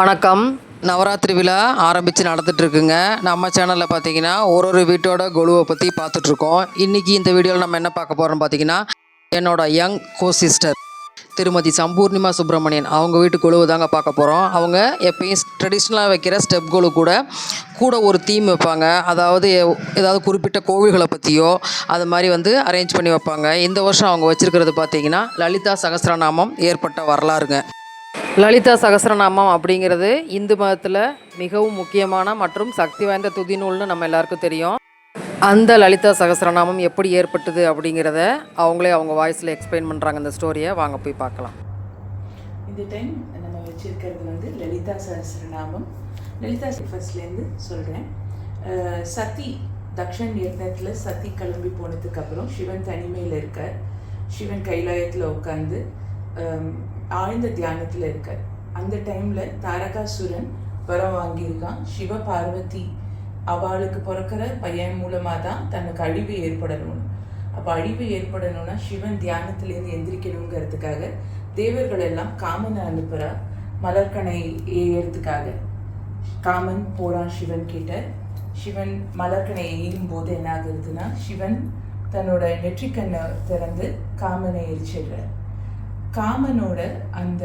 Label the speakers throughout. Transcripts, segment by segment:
Speaker 1: வணக்கம். நவராத்திரி விழா ஆரம்பித்து நடந்துட்டுருக்குங்க. நம்ம சேனலில் பார்த்தீங்கன்னா ஒரு ஒரு வீட்டோட கொலுவை பற்றி பார்த்துட்ருக்கோம் இன்றைக்கி இந்த வீடியோவில் நம்ம என்ன பார்க்க போகிறோம்னு பார்த்தீங்கன்னா என்னோட யங் கோ சிஸ்டர் திருமதி சம்பூர்ணிமா சுப்பிரமணியன். அவங்க வீட்டு கொலுவை தாங்க பார்க்க போகிறோம் அவங்க எப்பயும் ட்ரெடிஷ்னலாக வைக்கிற ஸ்டெப் கொலு கூட கூட ஒரு தீம் வைப்பாங்க. அதாவது எ- ஏதாவது குறிப்பிட்ட கோவில்களை பற்றியோ அது மாதிரி வந்து அரேஞ்ச் பண்ணி வைப்பாங்க. இந்த வருஷம் அவங்க வச்சுருக்கிறது பார்த்தீங்கன்னா லலிதா சகசிரநாமம் ஏற்பட்ட வரலாறுங்க. லலிதா சகஸ்ரநாமம் அப்படிங்கிறது இந்து மதத்தில் மிகவும் முக்கியமான மற்றும் சக்தி வாய்ந்த துதிநூல்னு நம்ம எல்லாருக்கும் தெரியும். அந்த லலிதா சகஸ்ரநாமம் எப்படி ஏற்பட்டது அப்படிங்கிறத அவங்களே அவங்க வாய்ஸில் எக்ஸ்பிளைன் பண்ணுறாங்க இந்த ஸ்டோரியை வாங்க போய் பார்க்கலாம்.
Speaker 2: இந்த டைம் நம்ம வச்சுருக்கிறது வந்து லலிதா சகசரநாமம். லலிதா ஃபர்ஸ்ட்லேருந்து சொல்கிறேன் சதி தக்ஷன் யக்னத்தில் சதி கிளம்பி போனதுக்கப்புறம் சிவன் தனிமையில் இருக்கார். சிவன் கைலாயத்தில் உட்காந்து ஆழ்ந்த தியானத்தில் இருக்கார். அந்த டைமில் தாரகாசுரன் வரம் வாங்கியிருக்கான். சிவ பார்வதி அவளுக்கு பிறக்கிற பையன் மூலமாக தான் தனக்கு அழிவு ஏற்படணும். அப்போ அழிவு ஏற்படணும்னா சிவன் தியானத்திலேருந்து எந்திரிக்கணுங்கிறதுக்காக தேவர்கள் எல்லாம் காமனை அனுப்புகிறா மலர்கனை ஏறதுக்காக காமன் போகிறான் சிவன் கிட்ட. சிவன் மலர்கனை எய்யும் போது என்ன ஆகுதுன்னா சிவன் தன்னோட நெற்றிக்கண்ணை திறந்து காமனை எரிச்சிடுறார். காமனோட அந்த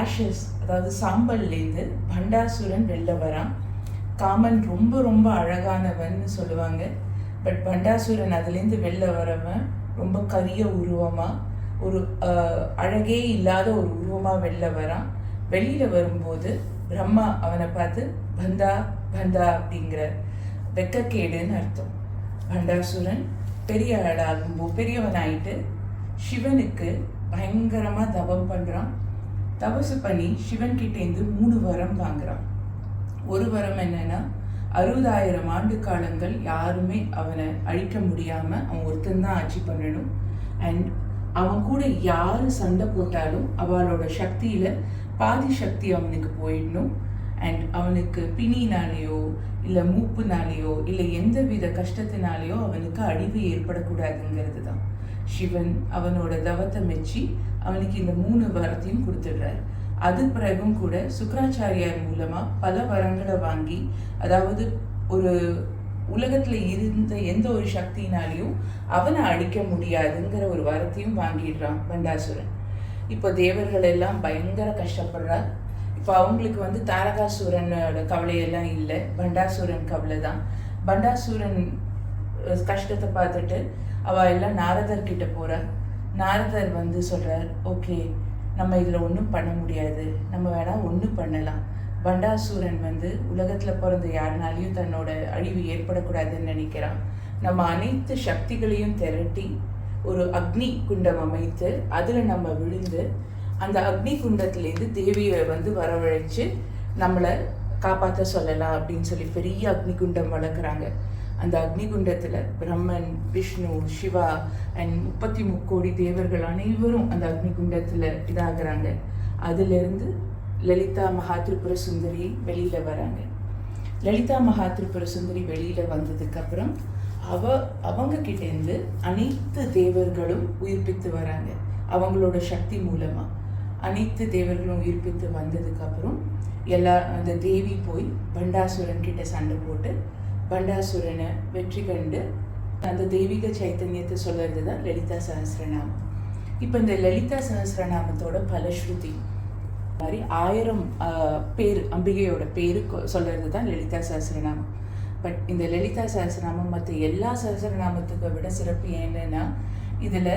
Speaker 2: ஆஷஸ் அதாவது சாம்பல்லேருந்து பண்டாசுரன் வெளில வரான் காமன் ரொம்ப ரொம்ப அழகானவன்னு சொல்லுவாங்க. பட் பண்டாசுரன் அதுலேருந்து வெளில வரவன் ரொம்ப கரிய உருவமாக ஒரு அழகே இல்லாத ஒரு உருவமாக வெளில வரான் வெளியில் வரும்போது பிரம்மா அவனை பார்த்து பந்தா பந்தா அப்படிங்கிற வெக்கக்கேடுன்னு அர்த்தம். பண்டாசுரன் பெரிய ஆளாகும்போது பெரியவனாயிட்டு சிவனுக்கு பயங்கரமாக தவம் பண்ணுறான் தபசு பண்ணி சிவன் கிட்டேருந்து மூணு வரம் வாங்குறான். ஒரு வரம் என்னன்னா அறுபதாயிரம் ஆண்டு காலங்கள் யாருமே அவனை அழிக்க முடியாமல் அவன் ஒருத்தன் தான் ஆட்சி பண்ணணும். அண்ட் அவன் கூட யார் சண்டை போட்டாலும் அவளோட சக்தியில் பாதி சக்தி அவனுக்கு போயிடணும். அண்ட் அவனுக்கு பிணினாலேயோ இல்லை மூப்புனாலேயோ இல்லை எந்த வித கஷ்டத்தினாலேயோ அவனுக்கு அழிவு ஏற்படக்கூடாதுங்கிறது தான். சிவன் அவனோட தவத்தை மெச்சி அவனுக்கு இந்த மூணு வரத்தையும் கொடுத்துடுறார். அது பிறகும் கூட சுக்கராச்சாரியார் மூலமா பல வரங்களை வாங்கி அதாவது ஒரு உலகத்துல இருந்த எந்த ஒரு சக்தினாலையும் அவனை அழிக்க முடியாதுங்கிற ஒரு வரத்தையும் வாங்கிடுறான் பண்டாசுரன். இப்போ தேவர்கள் எல்லாம் பயங்கர கஷ்டப்படுறா இப்போ அவங்களுக்கு வந்து தாரகாசுரனோட கவலையெல்லாம் இல்லை. பண்டாசுரன் கவலை தான் பண்டாசுரன் கஷ்டத்தை பார்த்துட்டு அவள் எல்லாம் நாரதர் கிட்ட நாரதர் வந்து சொல்கிறார் ஓகே நம்ம இதில் ஒன்றும் பண்ண முடியாது. நம்ம வேணால் ஒன்றும் பண்ணலாம். பண்டாசூரன் வந்து உலகத்தில் பிறந்த யாருனாலையும் தன்னோட அழிவு ஏற்படக்கூடாதுன்னு நினைக்கிறான். நம்ம அனைத்து சக்திகளையும் திரட்டி ஒரு அக்னி குண்டம் அமைத்து அதில் நம்ம விழுந்து அந்த அக்னி குண்டத்துலேருந்து தேவியை வந்து வரவழைச்சு நம்மளை காப்பாற்ற சொல்லலாம் அப்படின்னு சொல்லி பெரிய அக்னி குண்டம் வளர்க்குறாங்க. அந்த அக்னிகுண்டத்தில் பிரம்மன் விஷ்ணு சிவா அண்ட் முப்பத்தி முக்கோடி தேவர்கள் அனைவரும் அந்த அக்னி குண்டத்தில் இதாகிறாங்க. அதிலிருந்து லலிதா மகாத்ரிபுர சுந்தரி வெளியில் வராங்க. லலிதா மகாத்ரிபுர சுந்தரி வெளியில் வந்ததுக்கப்புறம் அவ அவங்க கிட்டேருந்து அனைத்து தேவர்களும் உயிர்ப்பித்து வராங்க. அவங்களோட சக்தி மூலமாக அனைத்து தேவர்களும் உயிர்ப்பித்து வந்ததுக்கப்புறம் எல்லா அந்த தேவி போய் பண்டாசுரன் கிட்ட சண்டை போட்டு பண்டாசுரனை வெற்றி கண்டு அந்த தெய்வீக சைத்தன்யத்தை சொல்கிறது தான் லலிதா சஹஸ்ரநாமம் இப்போ இந்த லலிதா சஹஸ்ரநாமத்தோட பலஸ்ருதி மாதிரி ஆயிரம் பேர் அம்பிகையோட பேரு சொல்கிறது தான் லலிதா சஹஸ்ரநாமம் பட் இந்த லலிதா சஹஸ்ரநாமம் மற்ற எல்லா சஹஸ்ரநாமத்துக்கு விட சிறப்பு என்னன்னா இதில்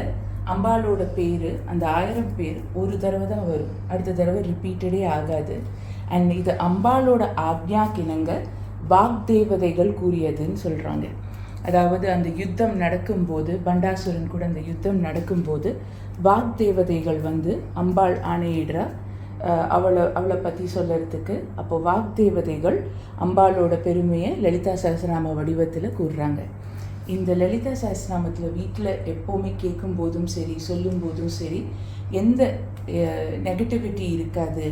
Speaker 2: அம்பாளோட பேர் அந்த ஆயிரம் பேர் ஒரு தடவை தான் வரும். அடுத்த தடவை ரிப்பீட்டடே ஆகாது. அண்ட் இது அம்பாளோடய ஆக்ஞா கிணங்கள் வாக்தேவதைகள் கூறியதுன்னு சொல்கிறாங்க அதாவது அந்த யுத்தம் நடக்கும்போது பண்டாசுரன் கூட அந்த யுத்தம் நடக்கும்போது வாக்தேவதைகள் வந்து அம்பாள் ஆணையிடுறா. அவளை அவளை பற்றி சொல்லறதுக்கு அப்போ வாக்தேவதைகள் அம்பாளோட பெருமையை லலிதா சஹஸ்ரநாம வடிவத்தில் கூறுறாங்க. இந்த லலிதா சஹஸ்ரநாமத்தில் வீட்டில் எப்போவுமே கேட்கும் போதும் சரி சொல்லும் போதும் சரி எந்த நெகட்டிவிட்டி இருக்காது.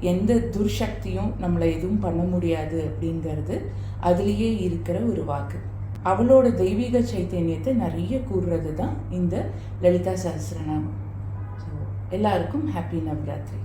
Speaker 2: எந்த துர்சக்தியும் நம்மளை எதுவும் பண்ண முடியாது அப்படிங்கிறது அதுலேயே இருக்கிற ஒரு வாக்கு. அவளோட தெய்வீக சைத்தன்யத்தை நிறைய கூறுறது தான் இந்த லலிதா சஹசிரநாமம் ஸோ எல்லாருக்கும் ஹாப்பி நவராத்திரி.